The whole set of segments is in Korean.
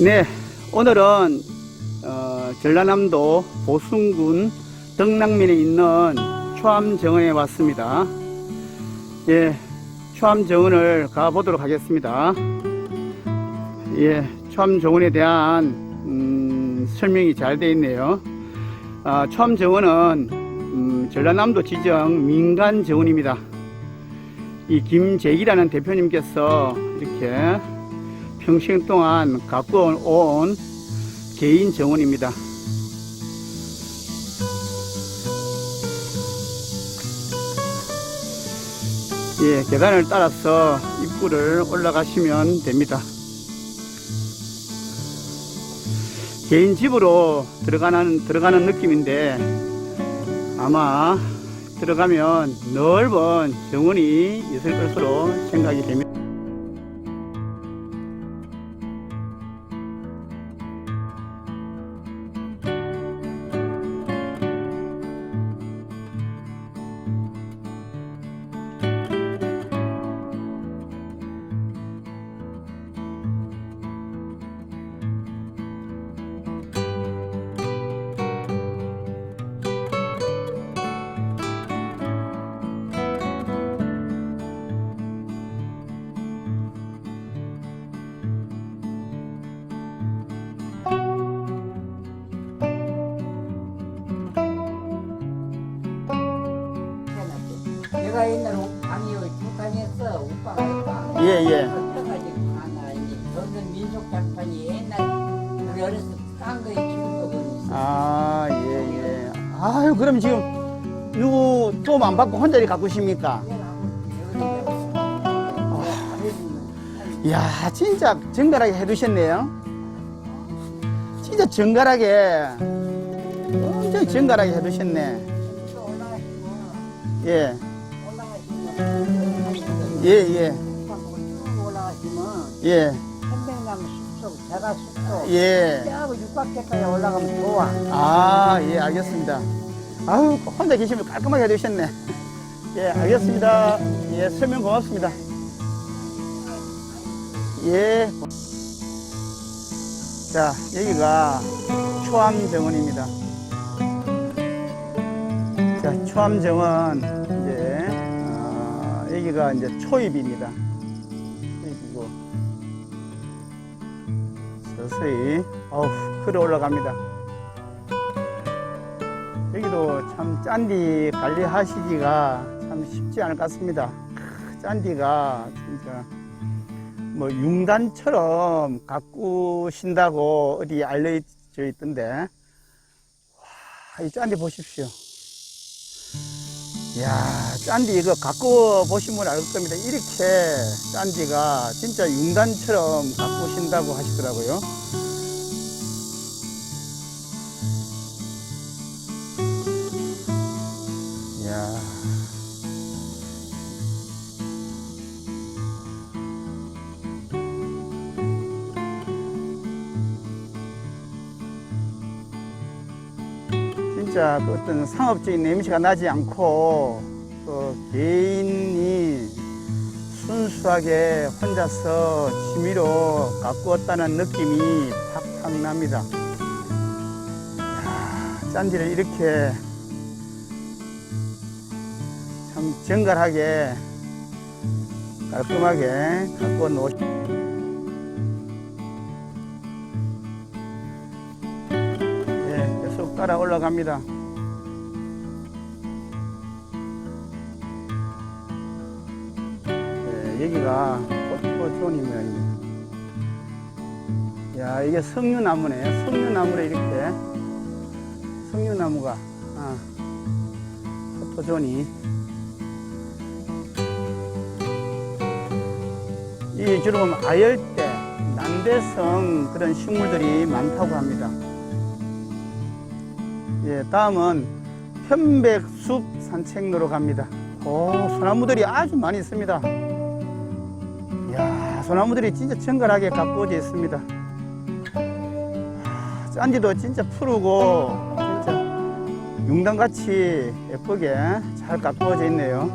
네, 오늘은 어, 전라남도 보sun군 덕랑면에 있는 초암정원에 왔습니다. 예, 초암정원을 가보도록 하겠습니다. 예, 초암정원에 대한 음, 설명이 잘 되어 있네요. 아, 초암정원은 음, 전라남도 지정 민간정원입니다. 이 김재기라는 대표님께서 이렇게 평생 동안 갖고 온 개인 정원입니다. 예, 계단을 따라서 입구를 올라가시면 됩니다. 개인 집으로 들어가는, 들어가는 느낌인데 아마 들어가면 넓은 정원이 있을 것으로 생각이 됩니다. 내가 옛날에 방이 북한이었어 오빠가 했다 예, 예. 그래가지고 하나 이제 저는 민속 장판이 옛날 우리 어렸을 때싼 거에 키운 거거든 아, 예, 예. 아유, 그럼 지금 누구 도움 안 받고 혼자 이렇게 가꾸십니까? 이야, 진짜 정갈하게 해두셨네요. 진짜 정갈하게, 엄청 정갈하게 해두셨네. 예, 예, 예, 올라가시면 예, 숲속 숲속 예. 육각계까지 올라가면 좋아 아, 예, 알겠습니다. 아유, 혼자 계시면 깔끔하게 해두셨네. 예, 알겠습니다. 예, 설명 고맙습니다. 예. 자, 여기가 초암정원입니다. 자, 초암정원, 어, 여기가 이제 초입입니다. 여기고, 서서히, 어우, 걸어 올라갑니다. 여기도 참 짠디 관리하시기가 참 쉽지 않을 것 같습니다. 크, 짠디가 진짜 뭐 융단처럼 가꾸신다고 어디 알려져 있던데 와, 이 짠디 보십시오. 이야, 짠디 이거 갖고 보시면 알 겁니다. 이렇게 짠디가 진짜 융단처럼 가꾸신다고 하시더라고요. 진짜 그 어떤 상업적인 냄새가 나지 않고 또 개인이 순수하게 혼자서 취미로 가꾸었다는 느낌이 팍팍 납니다. 이야, 짠디를 이렇게 참 정갈하게 깔끔하게 갖고 놓으 따라 올라갑니다. 예, 여기가 모양입니다. 야, 이게 석류나무네. 석류나무를 이렇게 석류나무가 아, 포토존이 이 주로 보면 아열대, 난대성 그런 식물들이 많다고 합니다. 예, 다음은 편백숲 산책로로 갑니다. 오, 소나무들이 아주 많이 있습니다. 이야, 소나무들이 진짜 정갈하게 가꾸어져 있습니다. 아, 짠디도 진짜 푸르고, 진짜 융단같이 예쁘게 잘 가꾸어져 있네요.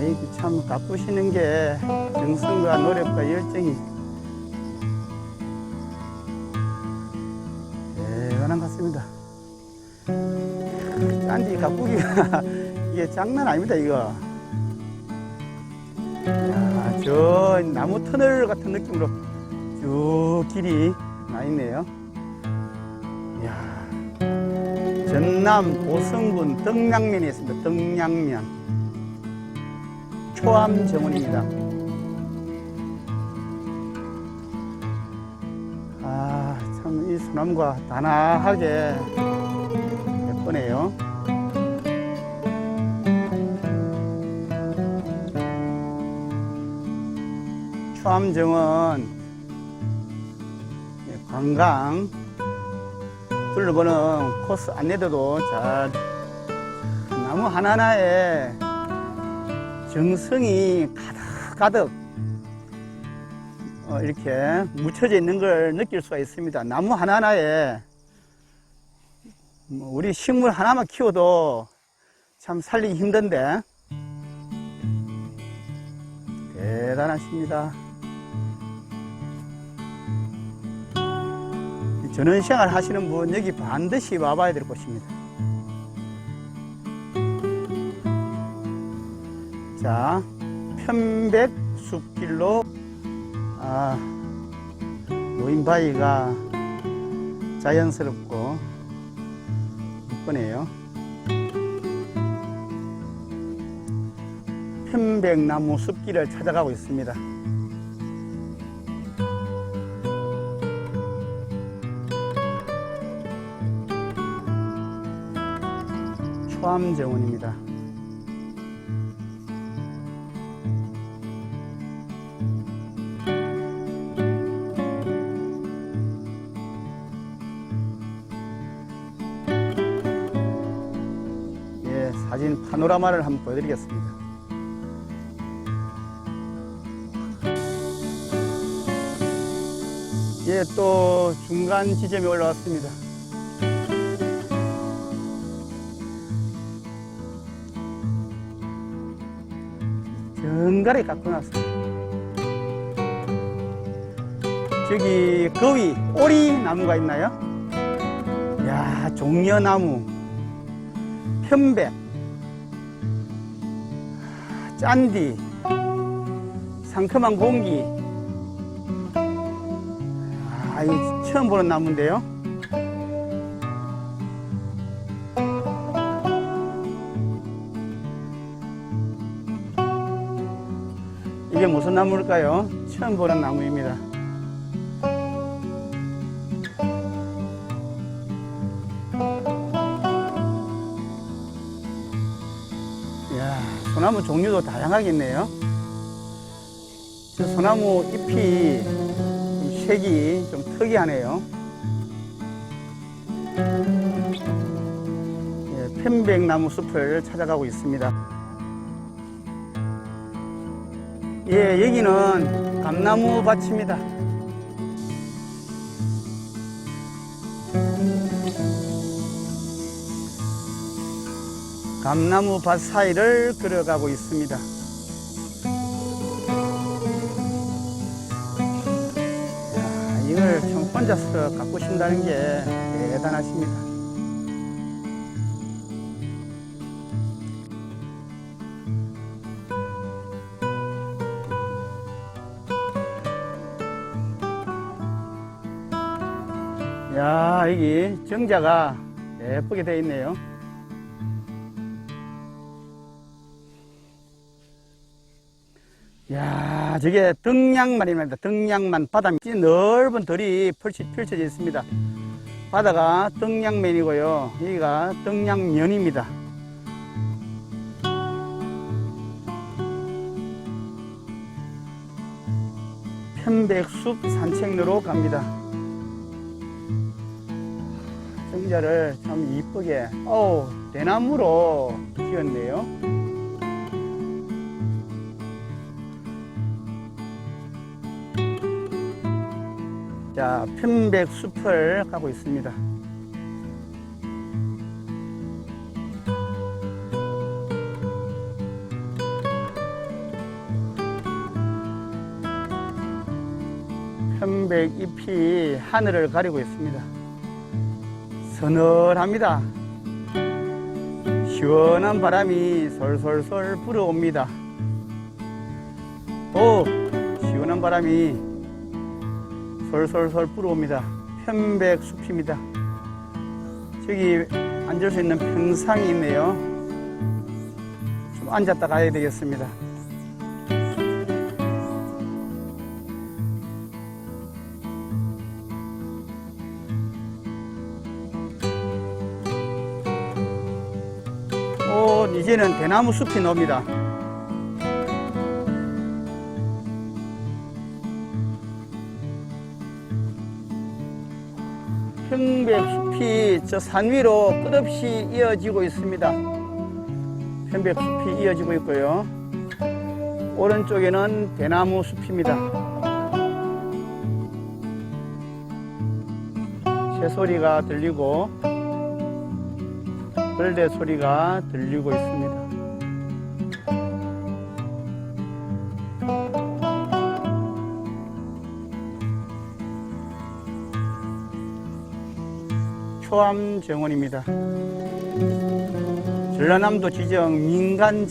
이야, 참 가꾸시는 게 정성과 노력과 열정이 가꾸기가 이게 장난 아닙니다, 이거. 야, 저 나무 터널 같은 느낌으로 쭉 길이 나 있네요. 이야, 전남 보성군 덕양면에 있습니다. 덕양면. 초암 정원입니다. 아, 참이 소나무가 단아하게 예쁘네요. 초암 정원 예, 관광 둘러보는 코스 안내도도 잘 나무 하나하나에 정성이 가득 가득 어, 이렇게 묻혀져 있는 걸 느낄 수가 있습니다. 나무 하나하나에 뭐 우리 식물 하나만 키워도 참 살리기 힘든데 대단하십니다. 전원생활 하시는 분 여기 반드시 와봐야 될 곳입니다. 자, 편백 숲길로 아, 노인바위가 자연스럽고 이쁘네요. 편백나무 숲길을 찾아가고 있습니다. 초암정원입니다. 예, 사진 파노라마를 한번 보여드리겠습니다. 예, 또 중간 지점에 올라왔습니다. 정갈하게 깎아놨어요. 저기 거위 오리 나무가 있나요? 야 종려나무 편백 짠디 상큼한 공기 아 이거 처음 보는 나무인데요 무슨 나무일까요? 처음 보는 나무입니다. 이야, 소나무 종류도 다양하게 있네요. 저 소나무 잎이 좀 색이 좀 특이하네요. 예, 편백나무 숲을 찾아가고 있습니다. 예, 여기는 감나무 밭입니다. 감나무 밭 사이를 걸어가고 있습니다. 야, 이걸 참 혼자서 가꾸신다는 게 대단하십니다. 야, 여기 정자가 예쁘게 되어 있네요. 야, 저게 등량만입니다. 등량만 밑 넓은 들이 펼쳐져 있습니다. 바다가 등량면이고요. 여기가 등량면입니다. 편백숲 산책로로 갑니다. 그림자를 참 이쁘게 어우 대나무로 지었네요. 자 편백숲을 가고 있습니다. 편백잎이 하늘을 가리고 있습니다. 서늘합니다. 시원한 바람이 솔솔솔 불어옵니다. 오, 시원한 바람이 솔솔솔 불어옵니다. 편백 숲입니다. 저기 앉을 수 있는 평상이 있네요. 좀 앉았다 가야 되겠습니다. 이제는 대나무 숲이 나옵니다. 편백숲이 저 산 위로 끝없이 이어지고 있습니다. 편백숲이 이어지고 있고요. 오른쪽에는 대나무 숲입니다. 새소리가 들리고 벌레 소리가 들리고 있습니다. 초암 정원입니다. 전라남도 지정 민간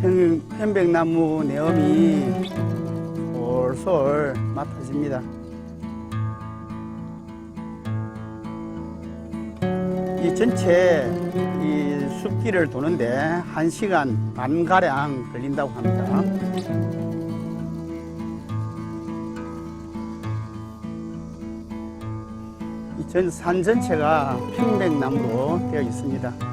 편- 편백나무 내음이 솔솔 맡아집니다. 이 전체 이 숲길을 도는데 한 시간 반 가량 걸린다고 합니다. 이 전 산 전체가 편백나무로 되어 있습니다.